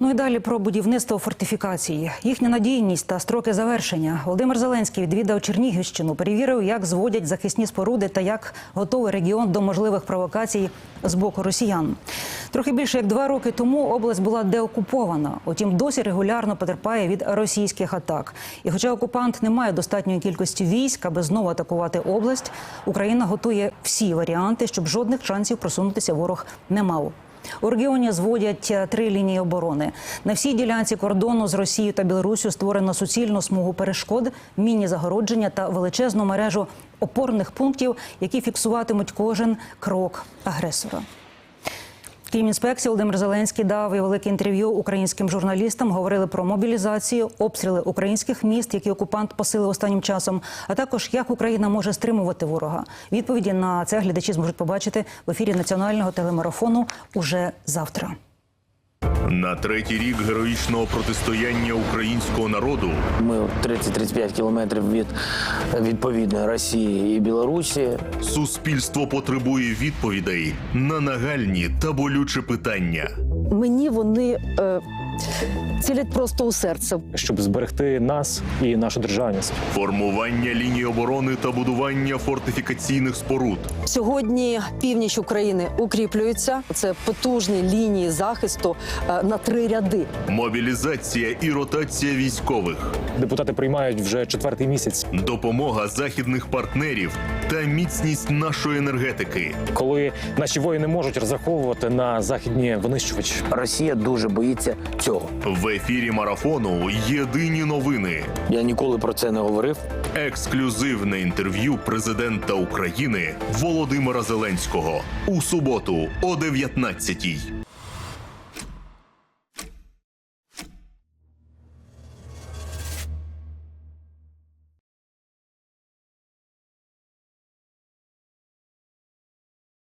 Ну і далі про будівництво фортифікації, їхня надійність та строки завершення. Володимир Зеленський відвідав Чернігівщину, перевірив, як зводять захисні споруди та як готовий регіон до можливих провокацій з боку росіян. Трохи більше як два роки тому область була деокупована, утім досі регулярно потерпає від російських атак. І хоча окупант не має достатньої кількості військ, аби знову атакувати область, Україна готує всі варіанти, щоб жодних шансів просунутися ворог не мав. У регіоні зводять е, три лінії оборони. На всій ділянці кордону з Росією та Білорусію створено суцільну смугу перешкод, міні-загородження та величезну мережу опорних пунктів, які фіксуватимуть кожен крок агресора. Київ інспекції Володимир Зеленський дав і велике інтерв'ю українським журналістам. Говорили про мобілізацію, обстріли українських міст, які окупант посилив останнім часом, а також як Україна може стримувати ворога. Відповіді на це глядачі зможуть побачити в ефірі національного телемарафону уже завтра. На третій рік героїчного протистояння українського народу Ми 30-35 кілометрів від відповідної Росії і Білорусі. суспільство потребує відповідей на нагальні та болючі питання. мені вони е, цілять просто у серце. щоб зберегти нас і нашу державність. Формування лінії оборони та будування фортифікаційних споруд, Сьогодні північ України укріплюється. Це потужні лінії захисту е, на три ряди. мобілізація і ротація військових, Депутати приймають вже четвертий місяць. допомога західних партнерів та міцність нашої енергетики. Коли наші воїни можуть розраховувати на західні винищувачі. Росія дуже боїться цього. В ефірі марафону єдині новини. Я ніколи про це не говорив. Ексклюзивне інтерв'ю президента України Володимира Зеленського у суботу о 19-й.